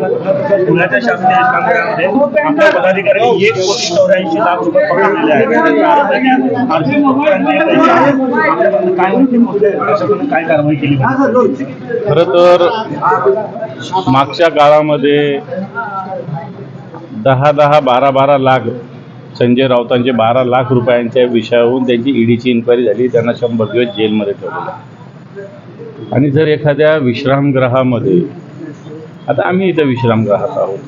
पुण्याच्या शासकीय इस्लामपुरामध्ये आपल्या पदाधिकाऱ्यांनी एक कोटी चौऱ्याऐंशी लाख रुपये पकडलेले आहेत. आर्थिक आहेत. काय माहिती काय कारवाई केली खरं तर मागच्या काळामध्ये दहा दहा बारा बारा लाख संजय राऊतांचे बारा लाख रुपयांच्या विषयावरून त्यांची ईडीची इन्क्वायरी झाली. त्यांना शंभर दिवस जेलमध्ये ठेवलेलं आणि जर एखाद्या विश्रामगृहामध्ये आता आम्ही इथं विश्रामगृहात आहोत.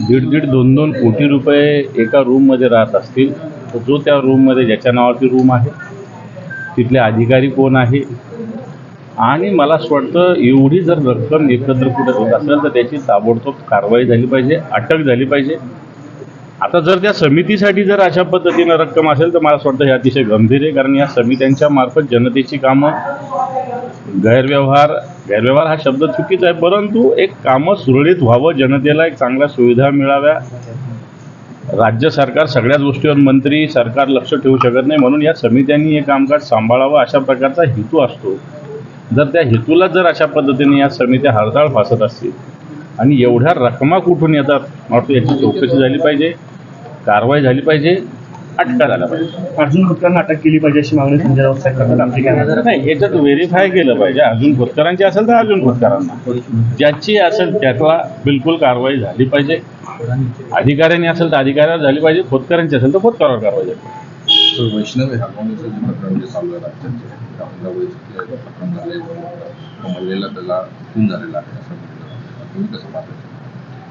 दीड दीड दोन दोन कोटी रुपये एका रूममध्ये राहत असतील तर जो त्या रूममध्ये ज्याच्या नावाची रूम आहे तिथले अधिकारी कोण आहे? आणि मला असं वाटतं एवढी जर रक्कम एकत्र कुठे होत असेल तर त्याची ताबडतोब कारवाई झाली पाहिजे अटक झाली पाहिजे. आता जर त्या समितीसाठी जर अशा पद्धतीनं रक्कम असेल तर मला असं वाटतं हे अतिशय गंभीर आहे कारण या समित्यांच्या मार्फत जनतेची कामं गैरव्यवहार गैरव्यवहार हा शब्द चुकीचा आहे परंतु एक कामं सुरळीत व्हावं जनतेला एक चांगल्या सुविधा मिळाव्या. राज्य सरकार सगळ्याच गोष्टीवर मंत्री सरकार लक्ष ठेवू शकत नाही म्हणून या समित्यांनी हे कामकाज सांभाळावं अशा प्रकारचा हेतू असतो. जर त्या हेतूला जर अशा पद्धतीने या समित्या हरताळ फासत असतील आणि एवढ्या रकमा कुठून येतात? मला याची चौकशी झाली पाहिजे कारवाई झाली पाहिजे अटका झाल्या पाहिजे. अर्जुन खोतकरांना अटक केली पाहिजे अशी मागणी संजय राऊत साहेब करतात आमची काय? नाही याच्यात व्हेरीफाय केलं पाहिजे. अर्जुन खोतकरांची असेल तर अर्जुन खोतकरांना ज्याची असेल त्याला बिलकुल कारवाई झाली पाहिजे. अधिकाऱ्यांनी असेल तर अधिकाऱ्यावर झाली पाहिजे. खोतकरांची असेल तर खोतकरावर कारवाई झाली पाहिजे. वैष्णव आहे. हार्मोनीचं जे प्रकरण जे चालू आहे राज्याचे आपल्या वैद्यकीय प्रकरण झाले कमललेला त्याला खून झालेला आहे. असं म्हटलं तुम्ही कसं पाहता?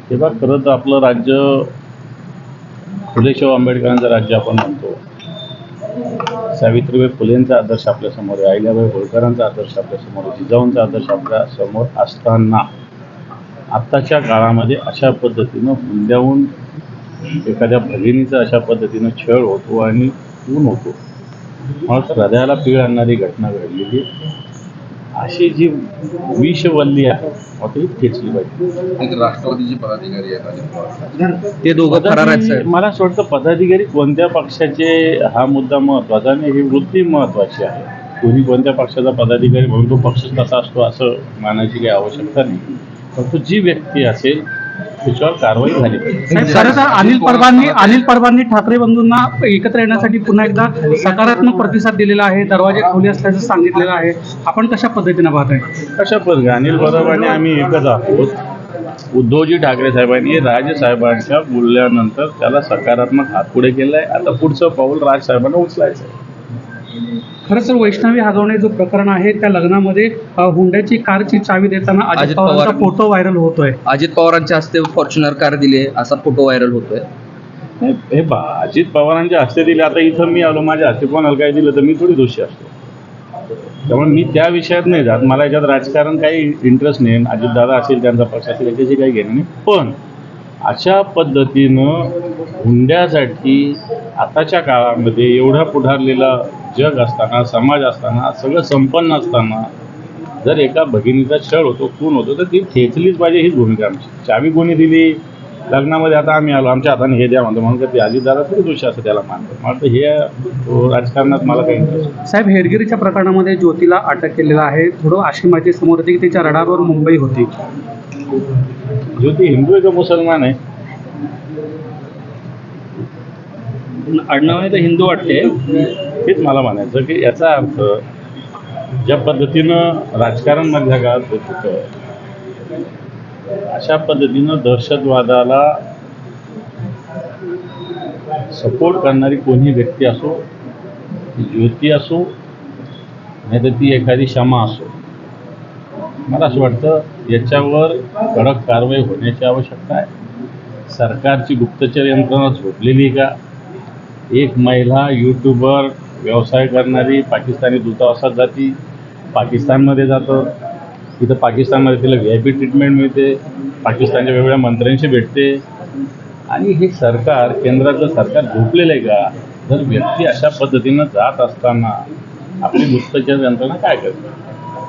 तेव्हा खरं तर आपलं राज्य फुलेशाह आंबेडकरांचं राज्य आपण म्हणतो. सावित्रीबाई फुलेंचा आदर्श आपल्यासमोर आहे अहिल्याबाई होळकरांचा आदर्श आपल्यासमोर आहे जिजाऊंचा आदर्श आपल्यासमोर असताना. आत्ताच्या काळामध्ये अशा पद्धतीनं हुंड्याहून एखाद्या भगिनीचा अशा पद्धतीनं छळ होतो आणि ऊन होतो. मला हृदयाला पीळ आणणारी घटना घडलेली अशी जी विषवल्ली आहे मला ती खेचली पाहिजे. राष्ट्रवादीचे पदाधिकारी आहेत ते दोघं फरार आहेत मला असं वाटतं पदाधिकारी कोणत्या पक्षाचे हा मुद्दा महत्त्वाचा आणि ही वृत्ती महत्वाची आहे. कोणी कोणत्या पक्षाचा पदाधिकारी म्हणून तो पक्ष तसा असतो असं मानायची काही आवश्यकता नाही. फक्त जी व्यक्ती असेल त्याच्यावर कारवाई झाली. खरं तर अनिल परबांनी अनिल परबांनी ठाकरे बंधूंना एकत्र येण्यासाठी पुन्हा एकदा सकारात्मक प्रतिसाद दिलेला आहे दरवाजे खुले असल्याचं सांगितलेलं आहे. आपण कशा पद्धतीनं पाहताय कशा पद्धती अनिल परब आणि आम्ही एकच आहोत. उद्धवजी ठाकरे साहेबांनी राज साहेबांच्या बोलल्यानंतर त्याला सकारात्मक हात पुढे केलाय आता पुढचं पाऊल राज साहेबांना उचलायचं आहे. खरं तर वैष्णवी हगवणे जो प्रकरण आहे त्या लग्नामध्ये हुंड्याची कारची चावी देताना अजित अजित पवारांचा पवार- फोटो व्हायरल होतोय. अजित पवारांच्या हस्ते फॉर्च्युनर कार दिली आहे असा फोटो व्हायरल होतोय. नाही, हे बा अजित पवारांच्या हस्ते दिले आता इथं मी आलो माझ्या हस्ते कोणाला काय दिलं तर मी थोडी दोषी असतो. त्यामुळे मी त्या विषयात नाही जात मला याच्यात राजकारण काही इंटरेस्ट नाही अजितदादा असेल त्यांचा पक्ष असेल याच्याशी काही घेणं नाही. पण अशा पद्धतीनं हुंड्यासाठी आताच्या काळामध्ये एवढा पुढारलेला जग असताना समाज असताना सगळं संपन्न असताना जर एका भगिनीचा छळ होतो खून होतो तर ती ठेचलीच पाहिजे हीच भूमिका आमची. चावी कोणी दिली? लग्नामध्ये आता आम्ही आलो आमच्या हाताने हे द्या म्हणतो. म्हणून का ते अजितदादा तरी दोषी असं त्याला मानतो मला हे राजकारणात मला काही इंटरेस्ट. साहेब हेरगिरीच्या प्रकरणामध्ये ज्योतीला अटक केलेलं आहे. थोडं अशी माहिती समोर येते की तिच्या रडारवर मुंबई होती. ज्योती हिंदू आहे का मुसलमान आहे? आडनावाने तर हिंदू वाटते. हेच मला म्हणायचं की याचा अर्थ ज्या पद्धतीनं राजकारण मधल्या काळात होत होतं अशा पद्धतीनं दहशतवादाला सपोर्ट करणारी कोणी व्यक्ती असो युती असो नाही तर ती एखादी क्षमा असो मला असं वाटतं याच्यावर कडक कारवाई होण्याची आवश्यकता आहे. सरकारची गुप्तचर यंत्रणा झोपलेली आहे का? एक महिला यूट्यूबर व्यवसाय करणारी पाकिस्तानी दूतावासात जाती पाकिस्तानमध्ये जातं. तिथं पाकिस्तानमध्ये तिला व्ही आय पी ट्रीटमेंट मिळते पाकिस्तानच्या वेगवेगळ्या मंत्र्यांशी भेटते. आणि हे सरकार केंद्राचं सरकार झोपलेलं आहे का? जर व्यक्ती अशा पद्धतीनं जात असताना आपली गुप्तचर यंत्रणा काय करते?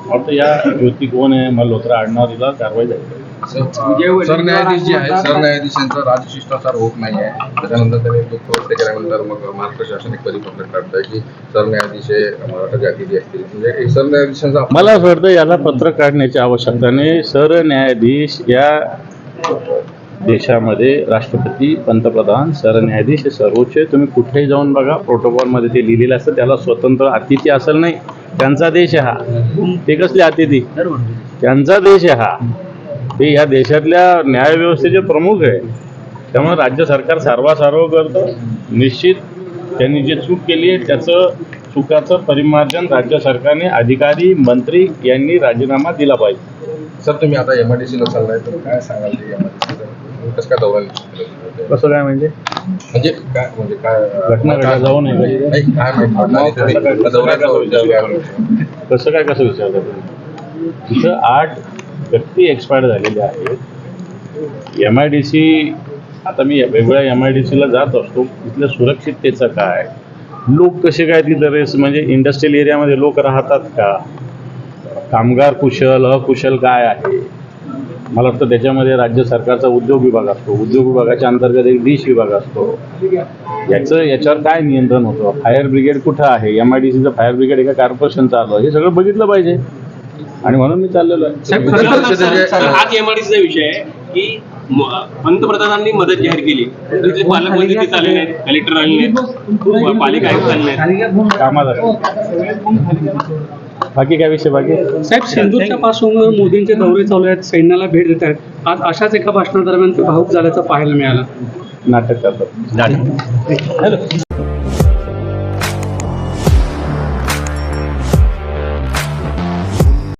वाटतं या ज्योती कोण आहे? मल्होत्रा आडनाव तिला कारवाई झाली. सरन्यायाधीश जे आहेत. सरन्यायाधीशांचा राजशिष्टाचार होत नाही आहे त्याच्यानंतर त्यांनी दुःख व्यक्त केल्यानंतर मग महाराष्ट्र शासन एक परिपत्रक काढतंय की सरन्यायाधीश हे मराठा जातीचे असतील. म्हणजे हे सरन्यायाधीशांचा मला असं वाटतं याला पत्र काढण्याची आवश्यकता नाही. सरन्यायाधीश या देशामध्ये राष्ट्रपती पंतप्रधान सरन्यायाधीश हे सर्वोच्च आहे. तुम्ही कुठेही जाऊन बघा प्रोटोकॉलमध्ये ते लिहिलेलं असतं. त्याला स्वतंत्र अतिथी असेल नाही. त्यांचा देश आहे हा. ते कसले अतिथी? त्यांचा देश आहे हा या देशातल्या न्यायव्यवस्थेचे प्रमुख आहे. त्यामुळे राज्य सरकार सर्वासार्व करतं. निश्चित त्यांनी जे चूक केली आहे त्याचं चुकाचं परिमार्जन राज्य सरकारने अधिकारी मंत्री यांनी राजीनामा दिला पाहिजे. सर तुम्ही आता एमआयडीसीला चाललाय तर काय सांगाल ते कसं काय दौरा? कसं काय म्हणजे म्हणजे काय म्हणजे काय घटना घडल्या जाऊ नये? नाही काय माहीत दौऱ्याचा? कसं काय कसं विचारलं तुम्ही? तिथं आठ व्यक्ती एक्सपायर झालेल्या आहेत एम आय डी सी आता मी वेगवेगळ्या एम आय डी सीला जात असतो. तिथल्या सुरक्षिततेचं काय? लोक कसे काय तिथं रेस म्हणजे इंडस्ट्रियल एरियामध्ये लोक राहतात का? कामगार कुशल अकुशल काय आहे? मला वाटतं त्याच्यामध्ये राज्य सरकारचा उद्योग विभाग असतो. उद्योग विभागाच्या अंतर्गत एक डिश विभाग असतो. याचं याच्यावर काय नियंत्रण होतं? फायर ब्रिगेड कुठं आहे? एम आय डी सीचं फायर ब्रिगेड एका कार्पोरेशन चालू हे सगळं बघितलं पाहिजे. आणि म्हणून मी चाललेलो आहे. हाच एमआरडीसीचा विषय आहे की पंतप्रधानांनी मदत जाहीर केली. पालकमंत्री आले नाहीत कलेक्टर आले नाहीत पालिका आयुक्त आले नाहीत. कामाला बाकी काय विषय बाकी? साहेब सिंधूरच्या पार्श्वभूमीवर मोदींचे दौरे चालू आहेत सैन्याला भेट देत आहेत. आज अशाच एका भाषणादरम्यान ते भाऊक झाल्याचं पाहायला मिळालं. नाटक करतात.